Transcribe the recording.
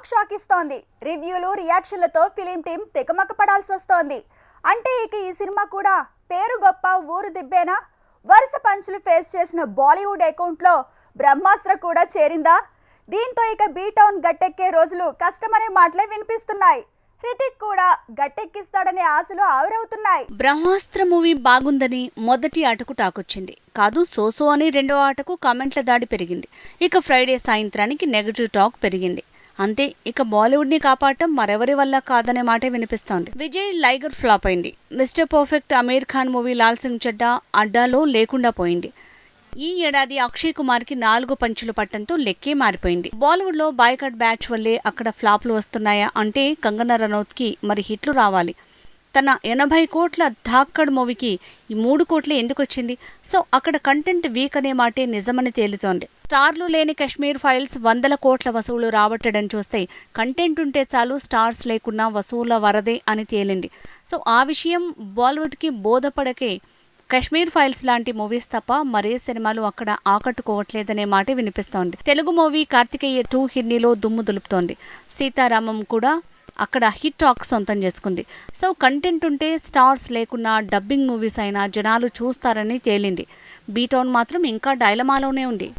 Shock shock ఇస్తోంది రివ్యూలు రియాక్షన్లతో film team తికమక పడాల్సి వస్తోంది. అంటే ఇక ఈ సినిమా కూడా పేరు గొప్ప ఊరు దిబ్బేనా? వరుస పంచులు ఫేస్ చేసిన బాలీవుడ్ అకౌంట్లో బ్రహ్మాస్త్ర కూడా చేరిందా? దీంతో ఇక బీ టౌన్ గట్టెక్కే రోజులు కష్టమనే మాటలే వినిపిస్తున్నాయి. హృతిక్ కూడా గట్టెక్కిస్తాడనే ఆశలు ఆవిరవుతున్నాయి. బ్రహ్మాస్త్ర మూవీ బాగుందని మొదటి ఆటకు టాకొచ్చింది. కాదు సోసో అని రెండవ ఆటకు కామెంట్ల దాడి పెరిగింది. ఇక ఫ్రైడే సాయంత్రానికి నెగటివ్ టాక్ పెరిగింది. అంతే ఇక బాలీవుడ్ని కాపాడటం మరెవరి వల్ల కాదనే మాటే వినిపిస్తోంది. విజయ్ లైగర్ ఫ్లాప్ అయింది. Mister perfect Aamir Khan movie Laal Singh Chaddha అడ్డాలో లేకుండా పోయింది. ఈ ఏడాది అక్షయ్ కుమార్కి నాలుగు పంచులు పట్టంతో లెక్కే మారిపోయింది. బాలీవుడ్లో బాయ్కట్ బ్యాచ్ వల్లే అక్కడ ఫ్లాప్లు వస్తున్నాయా అంటే కంగనా రనౌత్కి మరి హిట్లు రావాలి. తన ఎనభై కోట్ల ధాక్కడ్ మూవీకి ఈ మూడు కోట్లే ఎందుకు వచ్చింది సో అక్కడ కంటెంట్ వీక్ అనే మాటే నిజమని తేలుతోంది. స్టార్లు లేని కశ్మీర్ ఫైల్స్ వందల కోట్ల వసూలు రాబట్టడం చూస్తే కంటెంట్ ఉంటే చాలు స్టార్స్ లేకున్నా వసూల వరదే అని తేలింది. సో ఆ విషయం బాలీవుడ్కి బోధపడకే కశ్మీర్ ఫైల్స్ లాంటి మూవీస్ తప్ప మరే సినిమాలు అక్కడ ఆకట్టుకోవట్లేదనే మాట వినిపిస్తోంది. తెలుగు మూవీ కార్తికేయ టూ హిందీలో దుమ్ము దులుపుతోంది. సీతారామం కూడా అక్కడ హిట్ టాక్ సొంతం చేసుకుంది. సో కంటెంట్ ఉంటే స్టార్స్ లేకున్నా డబ్బింగ్ మూవీస్ అయినా జనాలు చూస్తారని తేలింది. బీటౌన్ మాత్రం ఇంకా డైలమాలోనే ఉంది.